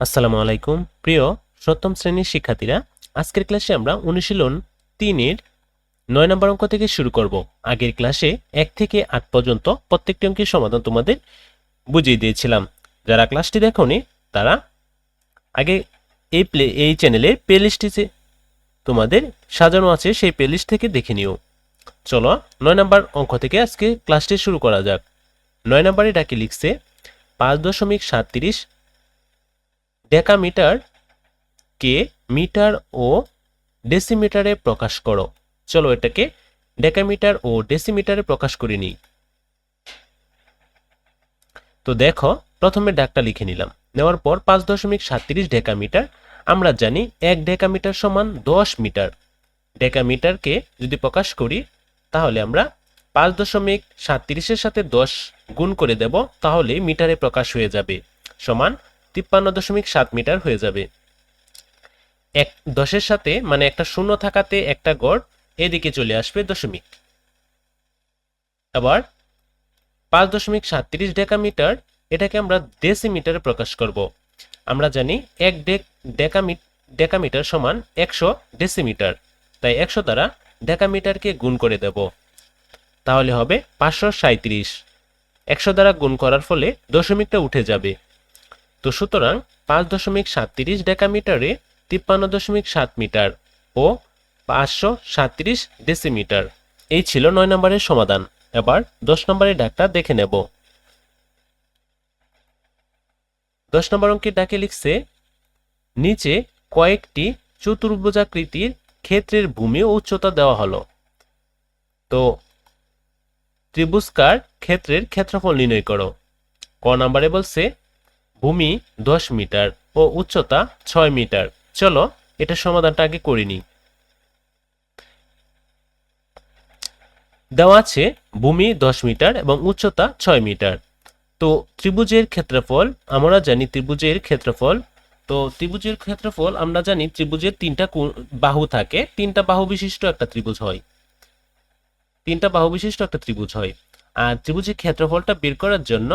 আসসালামু আলাইকুম। প্রিয় সপ্তম শ্রেণির শিক্ষার্থীরা, আজকের ক্লাসে আমরা অনুশীলন তিনের নয় নম্বর অঙ্ক থেকে শুরু করব। আগের ক্লাসে এক থেকে আট পর্যন্ত প্রত্যেকটি অঙ্কের সমাধান তোমাদের বুঝিয়ে দিয়েছিলাম। যারা ক্লাসটি দেখোনি, তারা আগে এই প্লে, এই চ্যানেলে প্লেলিস্টে যে তোমাদের সাজানো আছে, সেই প্লেলিস্ট থেকে দেখে নিও। চলো নয় নম্বর অঙ্ক থেকে আজকে ক্লাসটি শুরু করা যাক। নয় নম্বরে ডাকে লিখছে পাঁচ দশমিক সাতত্রিশ ডেকামিটার কে মিটার ও ডেসিমিটারে প্রকাশ করো। চলো এটাকে ডেকামিটার ও ডেসিমিটারে প্রকাশ করে নিই। তো দেখো, প্রথমে ডাকটা লিখে নিলাম। নেওয়ার পর পাঁচ দশমিক সাতত্রিশ ডেকামিটার, আমরা জানি এক ডেকামিটার সমান দশ মিটার। ডেকামিটারকে যদি প্রকাশ করি, তাহলে আমরা পাঁচ দশমিক সাতত্রিশের সাথে দশ গুণ করে দেব, তাহলে মিটারে প্রকাশ হয়ে যাবে। সমান তিপ্পান্ন দশমিক সাত মিটার হয়ে যাবে। এক দশের সাথে মানে একটা শূন্য থাকাতে একটা গড় এদিকে চলে আসবে দশমিক। আবার পাঁচ দশমিক সাতত্রিশ ডেকামিটার, এটাকে আমরা ডেসিমিটারে প্রকাশ করব। আমরা জানি এক ডেক, ডেকামি, ডেকামিটার সমান একশো ডেসিমিটার। তাই একশো দ্বারা ডেকামিটারকে গুণ করে দেব। তাহলে হবে পাঁচশো সাঁত্রিশ। একশো দ্বারা গুণ করার ফলে দশমিকটা উঠে যাবে। তো সুতরাং পাঁচ দশমিক সাতত্রিশ ডেকামিটারে তিপ্পান্ন দশমিক সাত মিটার ও পাঁচশো সাতত্রিশ ডেসিমিটার। এই ছিল নয় নম্বরের সমাধান। এবার দশ নম্বরের ডাকটা দেখে নেব। দশ নম্বর অঙ্কের ডাকে লিখছে, নিচে কয়েকটি চতুর্ভুজাকৃতির ক্ষেত্রের ভূমি উচ্চতা দেওয়া হলো। তো ত্রিভুজকার ক্ষেত্রের ক্ষেত্রফল নির্ণয় করো। ক নম্বরে বলছে ভূমি দশ মিটার ও উচ্চতা ছয় মিটার। চলো, এটা সমাধানটা আগে করে নিই। দেওয়া আছে ভূমি দশ মিটার এবং উচ্চতা ছয় মিটার। তো ত্রিভুজের ক্ষেত্রফল, আমরা জানি ত্রিভুজের ক্ষেত্রফল। তো ত্রিভুজের ক্ষেত্রফল, আমরা জানি ত্রিভুজের তিনটা বাহু থাকে। তিনটা বাহু বিশিষ্ট একটা ত্রিভুজ হয়। তিনটা বাহু বিশিষ্ট একটা ত্রিভুজ হয়। আর ত্রিভুজের ক্ষেত্রফলটা বের করার জন্য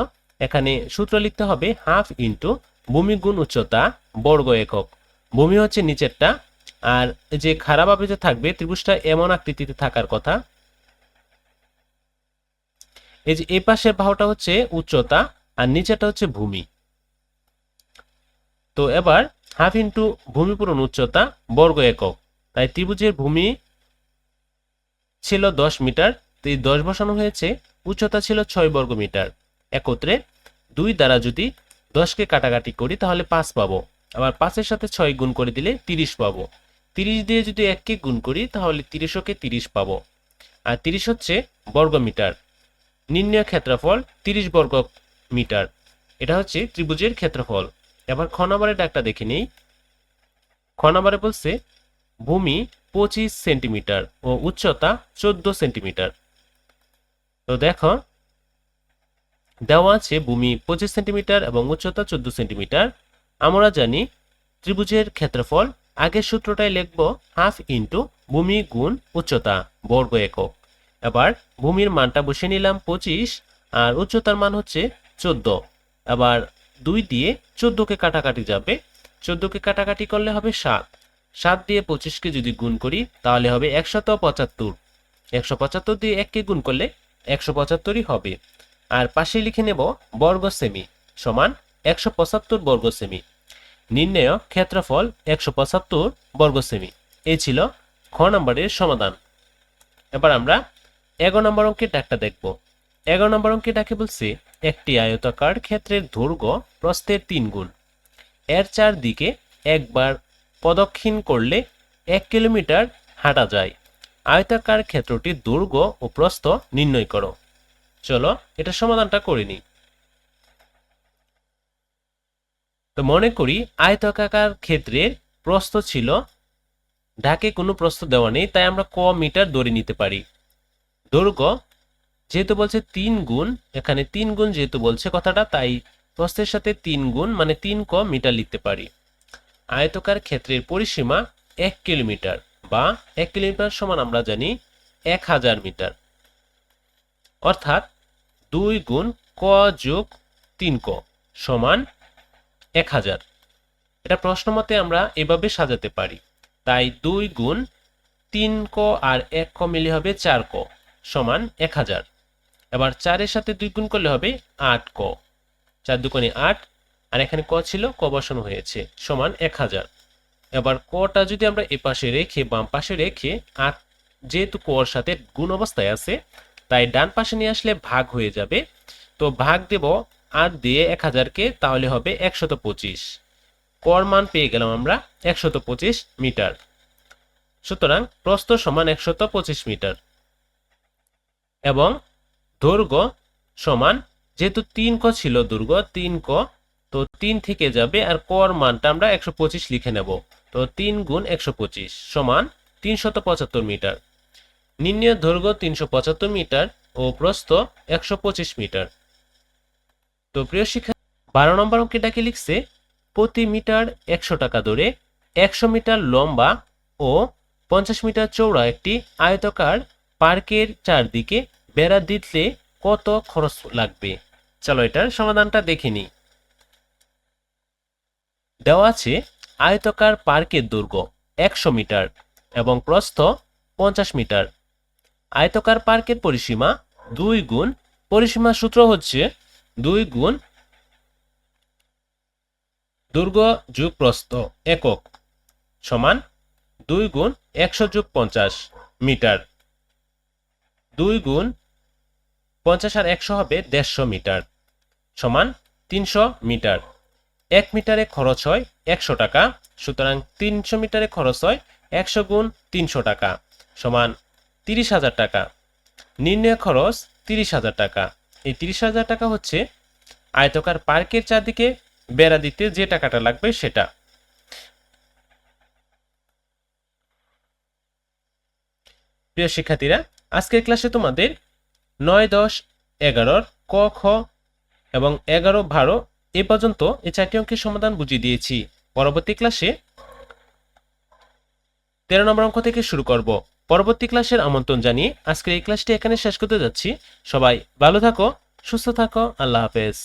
এখানে সূত্র লিখতে হবে হাফ ইন্টু ভূমি গুণ উচ্চতা বর্গ একক। ভূমি হচ্ছে নিচেরটা, আর যে খারাপ যে থাকবে, ত্রিভুজটা এমন আকৃতিতে থাকার কথা। এই যে এই পাশের বাহুটা হচ্ছে উচ্চতা, আর নিচেরটা হচ্ছে ভূমি। তো এবার হাফ ইন্টু ভূমি পূরণ উচ্চতা বর্গ একক। তাই ত্রিভুজের ভূমি ছিল দশ মিটার, তো এই দশ বসানো হয়েছে, উচ্চতা ছিল ছয় বর্গ মিটার। একত্রে দুই দ্বারা যদি দশকে কাটাকাটি করি, তাহলে পাঁচ পাবো। আবার পাঁচের সাথে ছয় গুণ করে দিলে তিরিশ পাবো। তিরিশ দিয়ে যদি এককে গুণ করি, তাহলে তিরিশকে তিরিশ পাবো। আর তিরিশ হচ্ছে বর্গ মিটার নির্ণয় ক্ষেত্রফল তিরিশ বর্গ মিটার এটা হচ্ছে ত্রিভুজের ক্ষেত্রফল। এবার খ ডাকটা দেখে নেই। খ নম্বরে বলছে, ভূমি পঁচিশ সেন্টিমিটার ও উচ্চতা চোদ্দ সেন্টিমিটার। তো দেখো দেওয়া আছে ভূমি পঁচিশ সেন্টিমিটার এবং উচ্চতা চোদ্দ সেন্টিমিটার। আমরা জানি ত্রিভুজের ক্ষেত্রফল। আগের সূত্রটাই লিখব হাফ ইন্টু ভূমি গুণ উচ্চতা বর্গ একক। এবার ভূমির মানটা বসে নিলাম পঁচিশ আর উচ্চতার মান হচ্ছে চোদ্দ। এবার দুই দিয়ে চোদ্দকে কাটাকাটি যাবে। চোদ্দকে কাটাকাটি করলে হবে সাত। সাত দিয়ে পঁচিশকে যদি গুণ করি, তাহলে হবে একশত পঁচাত্তর। একশো পঁচাত্তর দিয়ে এককে গুণ করলে একশো পঁচাত্তরই হবে। আর পাশে লিখে নেব বর্গ সেমি সমান একশো পঁচাত্তর বর্গ সেমি নির্ণয় ক্ষেত্রফল একশো পঁচাত্তর বর্গ সেমি এই ছিল খ নম্বরের সমাধান। এবার আমরা এগারো নম্বর অঙ্কের ডাকটা দেখব। এগারো নম্বর অঙ্কের ডাকে বলছে, একটি আয়তাকার ক্ষেত্রের দৈর্ঘ্য প্রস্থের তিন গুণ। এর চারদিকে একবার প্রদক্ষিণ করলে এক কিলোমিটার হাঁটা যায়। আয়তাকার ক্ষেত্রটির দৈর্ঘ্য ও প্রস্থ নির্ণয় করো। চলো, এটা সমাধানটা করে নিই। তো মনে করি আয়তাকার ক্ষেত্রের প্রস্থ ছিল, ঢাকে কোনো প্রস্থ দেওয়া নেই, তাই আমরা ক মিটার ধরে নিতে পারি। দৈর্ঘ্য যেহেতু বলছে তিন গুণ, এখানে তিন গুণ যেহেতু বলছে কথাটা, তাই প্রস্থের সাথে তিন গুণ মানে তিন ক মিটার লিখতে পারি। আয়তকার ক্ষেত্রের পরিসীমা এক কিলোমিটার বা এক কিলোমিটার সমান আমরা জানি এক হাজার মিটার। অর্থাৎ দুই গুণ ক যোগ তিন ক সমান এক হাজার। এটা প্রশ্ন মতে আমরা এভাবে সাজাতে পারি। তাই দুই গুণ তিন ক আর এক ক মিলে হবে চার ক সমান এক হাজার। এবার চারের সাথে দুই গুণ করলে হবে আট ক। চার দুকোণে আট, আর এখানে ক ছিল, ক বসানো হয়েছে, সমান এক হাজার। এবার কটা যদি আমরা এ পাশে রেখে বাম পাশে রেখে আট, যেহেতু কর সাথে গুণ অবস্থায় আছে তাই ডান পাশে নিয়ে আসলে ভাগ হয়ে যাবে। তো ভাগ দেব আট দিয়ে এক হাজারকে, তাহলে হবে একশত পঁচিশ। কর মান পেয়ে গেলাম আমরা একশত পঁচিশ মিটার। সুতরাং প্রস্থ সমান একশত পঁচিশ মিটার। এবং দৈর্ঘ্য সমান, যেহেতু তিন ক ছিল দুর্গ তিন ক, তো তিন থেকে যাবে আর কর মানটা আমরা একশো পঁচিশ লিখে নেব। তো তিন গুণ একশো পঁচিশ সমান তিনশত পঁচাত্তর মিটার। নির্ণয় দৈর্ঘ্য তিনশো পঁচাত্তর মিটার ও প্রস্থ একশো পঁচিশ মিটার। তো প্রিয় শিক্ষা, বারো নম্বর অঙ্কেটাকে লিখছে? প্রতি মিটার একশো টাকা দরে একশো মিটার লম্বা ও পঞ্চাশ মিটার চৌড়া একটি আয়তকার পার্কের চারদিকে বেড়া দিতে কত খরচ লাগবে? চলো এটার সমাধানটা দেখে নিই। দেওয়া আছে আয়তকার পার্কের দৈর্ঘ্য একশো মিটার এবং প্রস্থ পঞ্চাশ মিটার। আয়তকার পার্কের পরিসীমা দুই গুণ, পরিসীমা সূত্র হচ্ছে দুই গুণ দুর্গ যুগ প্রস্থ একক সমান দুই গুণ একশো যুগ পঞ্চাশ মিটার। দুই গুণ পঞ্চাশ আর একশো হবে দেড়শো মিটার সমান তিনশো মিটার। এক মিটারে খরচ হয় একশো টাকা, সুতরাং তিনশো মিটারে খরচ হয় একশো গুণ তিনশো টাকা সমান তিরিশ হাজার টাকা। নির্ণয় খরচ তিরিশ হাজার টাকা। এই তিরিশ হাজার টাকা হচ্ছে আয়তকার পার্কের চারদিকে বেড়া দিতে যে টাকাটা লাগবে সেটা। প্রিয় শিক্ষার্থীরা, আজকের ক্লাসে তোমাদের নয়, দশ, এগারোর ক, খ এবং এগারো, বারো এ পর্যন্ত এই চারটি অঙ্কের সমাধান বুঝিয়ে দিয়েছি। পরবর্তী ক্লাসে তেরো নম্বর অঙ্ক থেকে শুরু করব। পরবর্তী ক্লাসের আমন্ত্রণ জানিয়ে আজকের এই ক্লাসটি এখানে শেষ করতে যাচ্ছি। সবাই ভালো থাকো, সুস্থ থাকো, আল্লাহ হাফেজ।